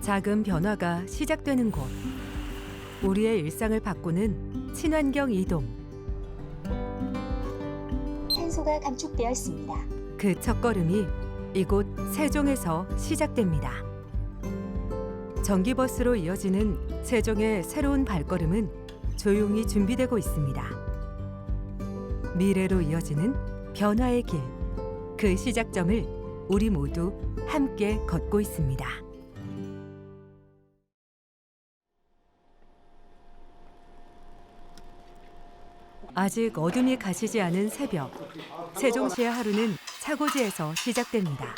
작은 변화가 시작되는 곳. 우리의 일상을 바꾸는 친환경 이동. 탄소가 감축되어 있습니다. 그 첫걸음이 이곳 세종에서 시작됩니다. 전기버스로 이어지는 세종의 새로운 발걸음은 조용히 준비되고 있습니다. 미래로 이어지는 변화의 길. 그 시작점을 우리 모두 함께 걷고 있습니다. 아직 어둠이 가시지 않은 새벽. 세종시의 하루는 차고지에서 시작됩니다.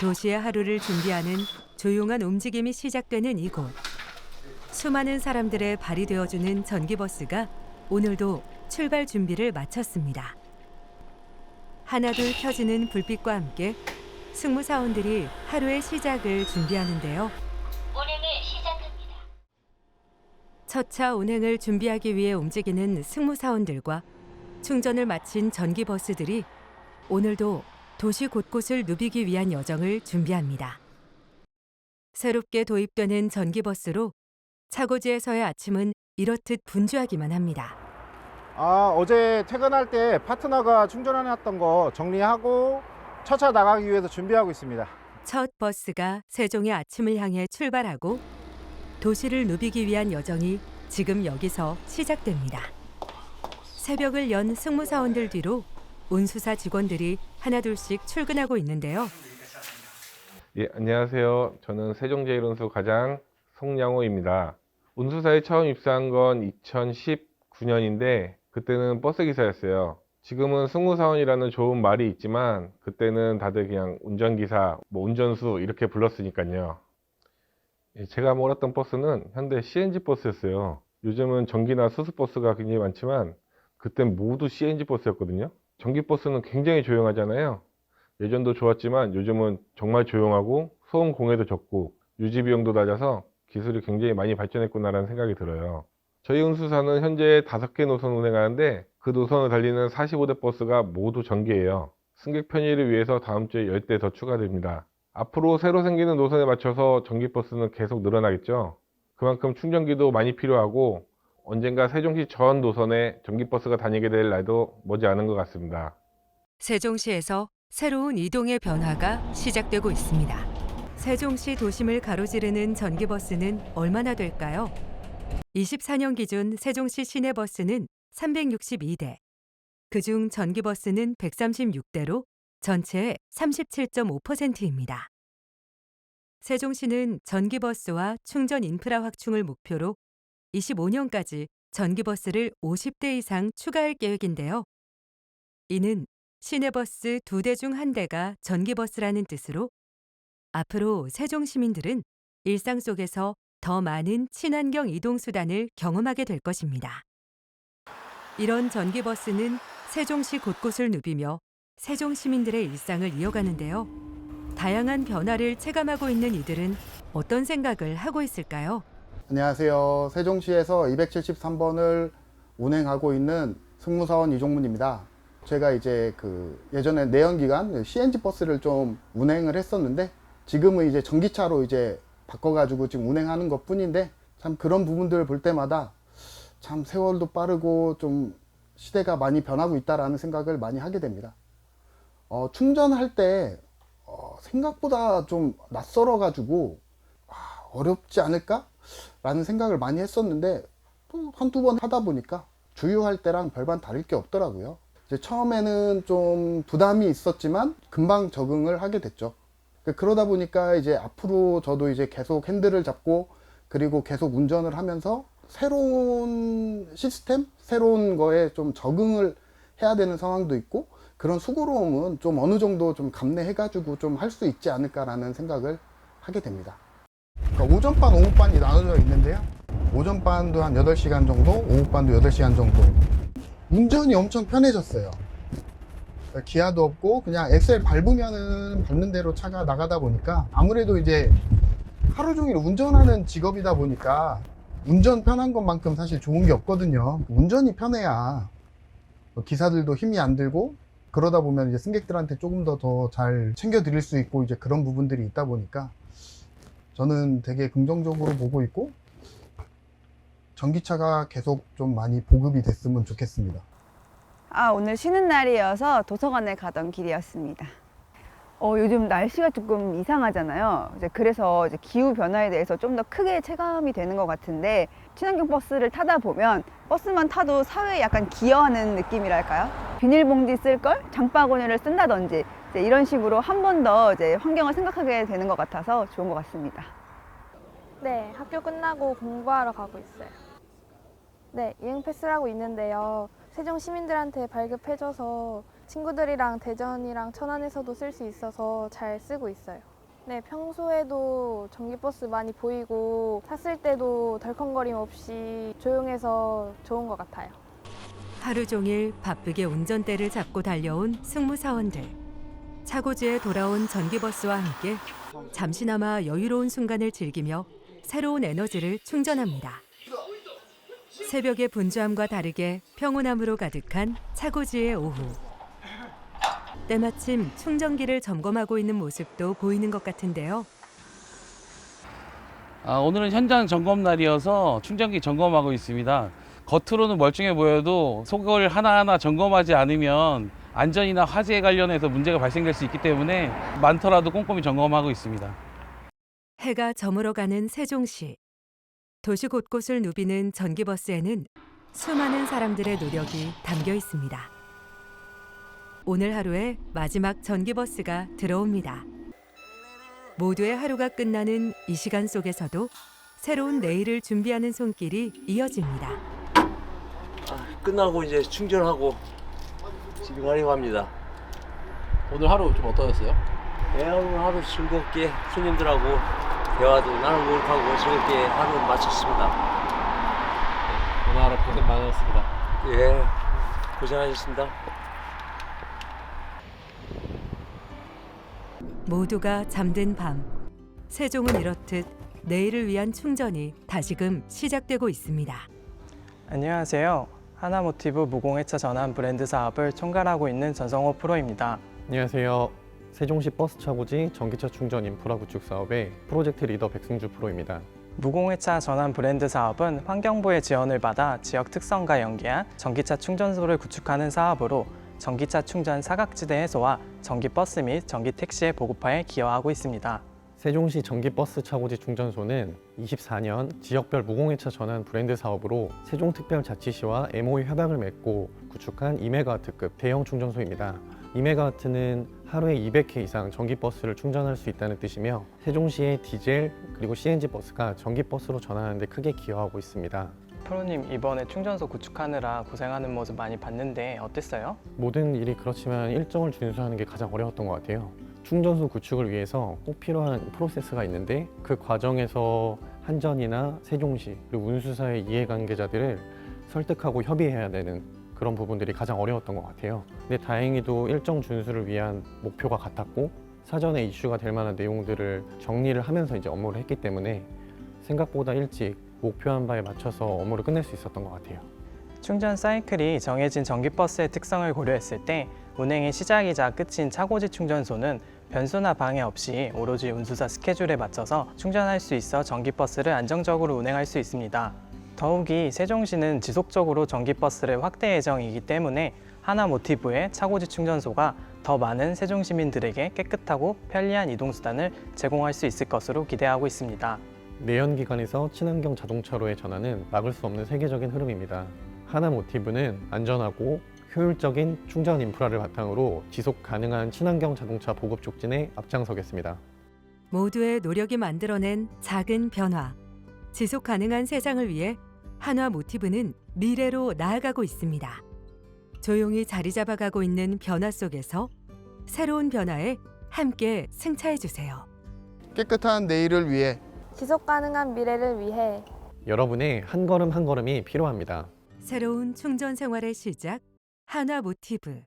도시의 하루를 준비하는 조용한 움직임이 시작되는 이곳. 수많은 사람들의 발이 되어주는 전기버스가 오늘도 출발 준비를 마쳤습니다. 하나둘 켜지는 불빛과 함께 승무사원들이 하루의 시작을 준비하는데요. 첫차 운행을 준비하기 위해 움직이는 승무사원들과 충전을 마친 전기버스들이 오늘도 도시 곳곳을 누비기 위한 여정을 준비합니다. 새롭게 도입되는 전기버스로 차고지에서의 아침은 이렇듯 분주하기만 합니다. 아, 어제 퇴근할 때 파트너가 충전해놨던 거 정리하고 첫차 나가기 위해서 준비하고 있습니다. 첫 버스가 세종의 아침을 향해 출발하고 도시를 누비기 위한 여정이 지금 여기서 시작됩니다. 새벽을 연 승무사원들 뒤로 운수사 직원들이 하나둘씩 출근하고 있는데요. 예, 안녕하세요. 저는 세종제일운수 과장 송양호입니다. 운수사에 처음 입사한 건 2019년인데 그때는 버스 기사였어요. 지금은 승무사원이라는 좋은 말이 있지만 그때는 다들 그냥 운전기사, 뭐 운전수 이렇게 불렀으니까요. 예, 제가 몰았던 버스는 현대 CNG 버스였어요. 요즘은 전기나 수소버스가 굉장히 많지만 그땐 모두 CNG 버스였거든요. 전기 버스는 굉장히 조용하잖아요. 예전도 좋았지만 요즘은 정말 조용하고 소음 공해도 적고 유지 비용도 낮아서 기술이 굉장히 많이 발전했구나라는 생각이 들어요. 저희 운수사는 현재 5개 노선 운행하는데 그 노선을 달리는 45대 버스가 모두 전기예요. 승객 편의를 위해서 다음 주에 10대 더 추가됩니다. 앞으로 새로 생기는 노선에 맞춰서 전기버스는 계속 늘어나겠죠. 그만큼 충전기도 많이 필요하고 언젠가 세종시 전 노선에 전기버스가 다니게 될 날도 머지않은 것 같습니다. 세종시에서 새로운 이동의 변화가 시작되고 있습니다. 세종시 도심을 가로지르는 전기버스는 얼마나 될까요? 24년 기준 세종시 시내버스는 362대, 그중 전기버스는 136대로 전체의 37.5%입니다. 세종시는 전기버스와 충전 인프라 확충을 목표로 25년까지 전기버스를 50대 이상 추가할 계획인데요. 이는 시내버스 두 대 중 한 대가 전기버스라는 뜻으로 앞으로 세종 시민들은 일상 속에서 더 많은 친환경 이동 수단을 경험하게 될 것입니다. 이런 전기버스는 세종시 곳곳을 누비며 세종 시민들의 일상을 이어가는데요. 다양한 변화를 체감하고 있는 이들은 어떤 생각을 하고 있을까요? 안녕하세요. 세종시에서 273번을 운행하고 있는 승무사원 이종문입니다. 제가 이제 그 예전에 내연기관 CNG 버스를 좀 운행을 했었는데 지금은 이제 전기차로 이제 바꿔가지고 지금 운행하는 것 뿐인데 참 그런 부분들을 볼 때마다 참 세월도 빠르고 좀 시대가 많이 변하고 있다라는 생각을 많이 하게 됩니다. 어, 충전할 때 어, 생각보다 좀 낯설어 가지고 아, 어렵지 않을까? 라는 생각을 많이 했었는데 또 한두 번 하다 보니까 주유할 때랑 별반 다를 게 없더라고요. 이제 처음에는 좀 부담이 있었지만 금방 적응을 하게 됐죠. 그러다 보니까 이제 앞으로 저도 이제 계속 핸들을 잡고 그리고 계속 운전을 하면서 새로운 시스템, 새로운 거에 좀 적응을 해야 되는 상황도 있고 그런 수고로움은 좀 어느 정도 좀 감내해가지고 좀 할 수 있지 않을까라는 생각을 하게 됩니다. 그러니까 오전반, 오후반이 나눠져 있는데요. 오전반도 한 8시간 정도, 오후반도 8시간 정도. 운전이 엄청 편해졌어요. 그러니까 기아도 없고 그냥 엑셀 밟으면은 밟는 대로 차가 나가다 보니까 아무래도 이제 하루 종일 운전하는 직업이다 보니까 운전 편한 것만큼 사실 좋은 게 없거든요. 운전이 편해야 기사들도 힘이 안 들고 그러다 보면 이제 승객들한테 조금 더 더 잘 챙겨 드릴 수 있고 이제 그런 부분들이 있다 보니까 저는 되게 긍정적으로 보고 있고 전기차가 계속 좀 많이 보급이 됐으면 좋겠습니다. 아, 오늘 쉬는 날이어서 도서관에 가던 길이었습니다. 어, 요즘 날씨가 조금 이상하잖아요. 이제 그래서 이제 기후 변화에 대해서 좀 더 크게 체감이 되는 것 같은데 친환경 버스를 타다 보면 버스만 타도 사회에 약간 기여하는 느낌이랄까요? 비닐봉지 쓸 걸 장바구니를 쓴다든지 이런 식으로 한 번 더 이제 환경을 생각하게 되는 것 같아서 좋은 것 같습니다. 네, 학교 끝나고 공부하러 가고 있어요. 네, 이행 패스라고 있는데요. 세종 시민들한테 발급해줘서 친구들이랑 대전이랑 천안에서도 쓸 수 있어서 잘 쓰고 있어요. 네, 평소에도 전기버스 많이 보이고 탔을 때도 덜컹거림 없이 조용해서 좋은 것 같아요. 하루 종일 바쁘게 운전대를 잡고 달려온 승무사원들. 차고지에 돌아온 전기버스와 함께 잠시나마 여유로운 순간을 즐기며 새로운 에너지를 충전합니다. 새벽의 분주함과 다르게 평온함으로 가득한 차고지의 오후. 때마침 충전기를 점검하고 있는 모습도 보이는 것 같은데요. 아, 오늘은 현장 점검 날이어서 충전기 점검하고 있습니다. 겉으로는 멀쩡해 보여도 속을 하나하나 점검하지 않으면 안전이나 화재에 관련해서 문제가 발생될 수 있기 때문에 많더라도 꼼꼼히 점검하고 있습니다. 해가 저물어 가는 세종시. 도시 곳곳을 누비는 전기버스에는 수많은 사람들의 노력이 담겨 있습니다. 오늘 하루의 마지막 전기버스가 들어옵니다. 모두의 하루가 끝나는 이 시간 속에서도 새로운 내일을 준비하는 손길이 이어집니다. 아, 끝나고 이제 충전하고 집에 가려고 합니다. 오늘 하루 좀 어떠셨어요? 네, 오늘 하루 즐겁게 손님들하고 대화도 나누고 하고 즐겁게 하루 마쳤습니다. 오늘 하루 고생 많으셨습니다. 예, 고생하셨습니다. 모두가 잠든 밤. 세종은 이렇듯 내일을 위한 충전이 다시금 시작되고 있습니다. 안녕하세요. 하나모티브 무공해차 전환 브랜드 사업을 총괄하고 있는 전성호 프로입니다. 안녕하세요. 세종시 버스 차고지 전기차 충전 인프라 구축 사업의 프로젝트 리더 백승주 프로입니다. 무공해차 전환 브랜드 사업은 환경부의 지원을 받아 지역 특성과 연계한 전기차 충전소를 구축하는 사업으로 전기차 충전 사각지대 해소와 전기 버스 및 전기 택시의 보급화에 기여하고 있습니다. 세종시 전기버스 차고지 충전소는 24년 지역별 무공해차 전환 브랜드 사업으로 세종특별자치시와 MOU 협약을 맺고 구축한 2메가와트급 대형 충전소입니다. 2메가와트는 하루에 200회 이상 전기버스를 충전할 수 있다는 뜻이며 세종시의 디젤 그리고 CNG 버스가 전기버스로 전환하는 데 크게 기여하고 있습니다. 프로님 이번에 충전소 구축하느라 고생하는 모습 많이 봤는데 어땠어요? 모든 일이 그렇지만 일정을 준수하는 게 가장 어려웠던 것 같아요. 충전소 구축을 위해서 꼭 필요한 프로세스가 있는데 그 과정에서 한전이나 세종시 그리고 운수사의 이해관계자들을 설득하고 협의해야 되는 그런 부분들이 가장 어려웠던 것 같아요. 근데 다행히도 일정 준수를 위한 목표가 같았고 사전에 이슈가 될 만한 내용들을 정리를 하면서 이제 업무를 했기 때문에 생각보다 일찍 목표한 바에 맞춰서 업무를 끝낼 수 있었던 것 같아요. 충전 사이클이 정해진 전기버스의 특성을 고려했을 때 운행의 시작이자 끝인 차고지 충전소는 변수나 방해 없이 오로지 운수사 스케줄에 맞춰서 충전할 수 있어 전기버스를 안정적으로 운행할 수 있습니다. 더욱이 세종시는 지속적으로 전기버스를 확대 예정이기 때문에 하나 모티브의 차고지 충전소가 더 많은 세종 시민들에게 깨끗하고 편리한 이동 수단을 제공할 수 있을 것으로 기대하고 있습니다. 내연기관에서 친환경 자동차로의 전환은 막을 수 없는 세계적인 흐름입니다. 하나 모티브는 안전하고 효율적인 충전 인프라를 바탕으로 지속 가능한 친환경 자동차 보급 촉진에 앞장서겠습니다. 모두의 노력이 만들어낸 작은 변화. 지속 가능한 세상을 위해 한화 모티브는 미래로 나아가고 있습니다. 조용히 자리 잡아가고 있는 변화 속에서 새로운 변화에 함께 승차해 주세요. 깨끗한 내일을 위해 지속 가능한 미래를 위해 여러분의 한 걸음 한 걸음이 필요합니다. 새로운 충전 생활의 시작 한화 모티브